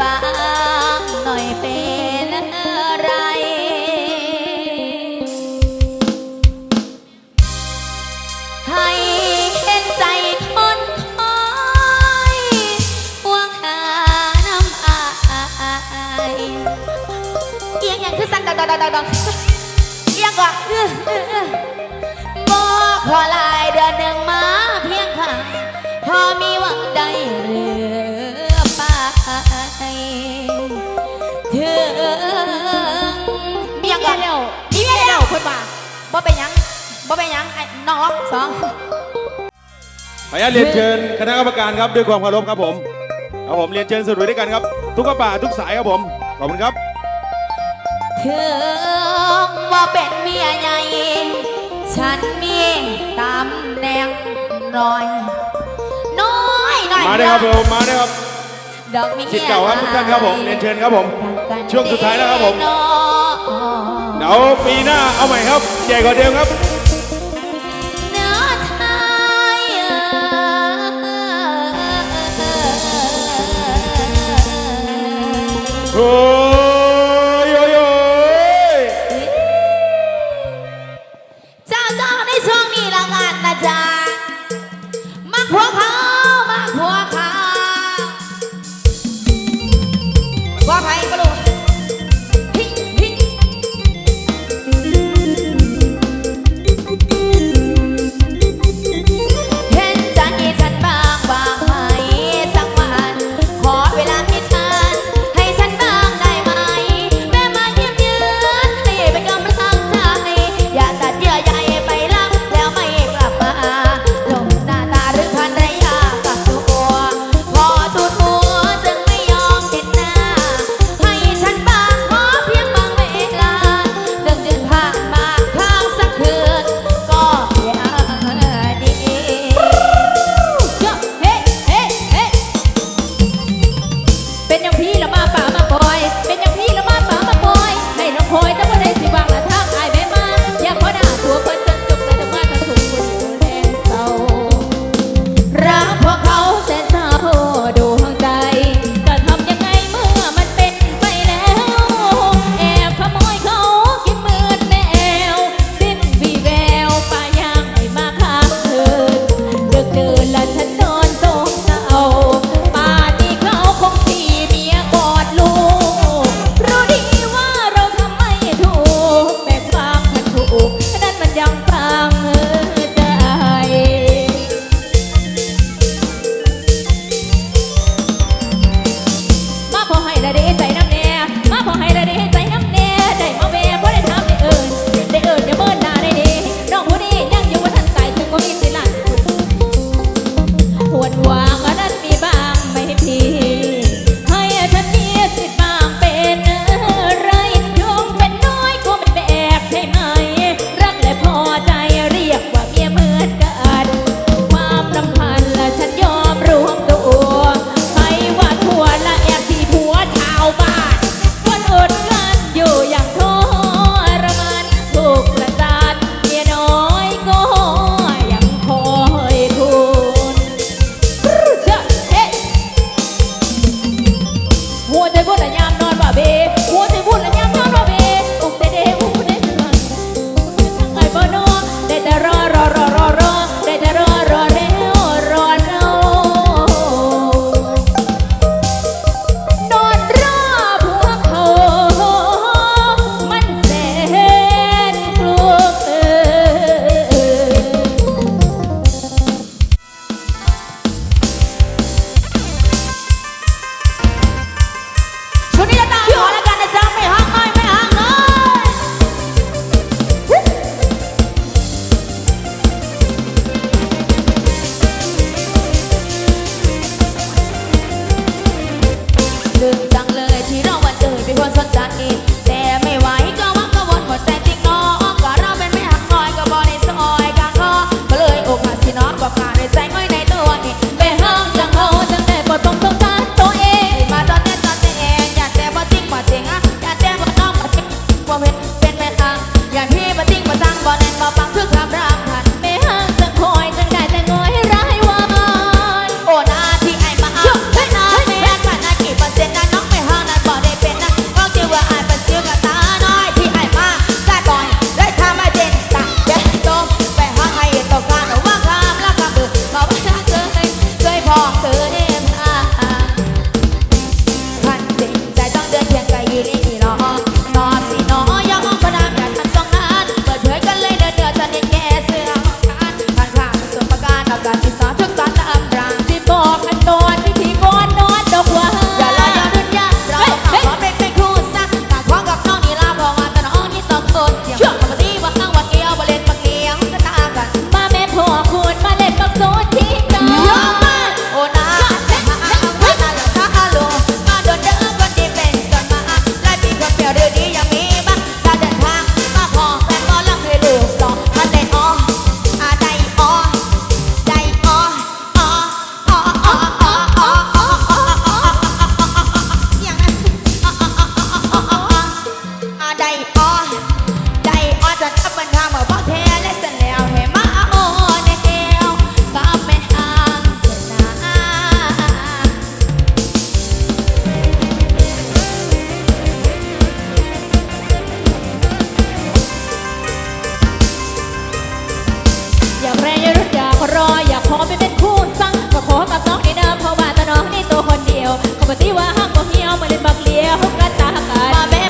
บางหน่อยเป็นอะไรห็นใจคนคอยพวงหาน้ำอายเอียงย่งคือสั่นดอกดอกดอกดอกเอียงก่อบอกพอลายเดือนหนึ่งมาเพียงข้างพอมีหวัง ถึงยังก่อนเร็วนี่เร็วเพื่อนว่าบ่เป็นยังบ่เป็นยังน้องร้องสองขออนุญาตเรียนเชิญคณะกรรมการครับด้วยความเคารพครับผมครับผมเรียนเชิญสุดด้วยกันครับ ทุกกระป่าทุกสายครับผมขอบคุณครับเธอว่าเป็นเมียใหญ่ฉันมีตำแหน่งน้อย น้อยหน่อยมาได้ครับผมมาได้ครับ ดอกไม้สิดเก่าครับทุกท่านครับผมเรียนเชิญครับผม ช่วงสุดท้ายแล้วครับผมเดี๋ยวปีหน้าเอาใหม่ครับใหญ่กว่าเดิมครับโอ้ ขอไปเป็นคู่สั่งก็ขอกับน้องไอ้เดิมเพราะว่าตัน้องนี่ตัวคนเดียวขอบอกที่ว่าห้างบ่เหี่ยวมาเล่นบักเลี้ยวกระตากันมาแม่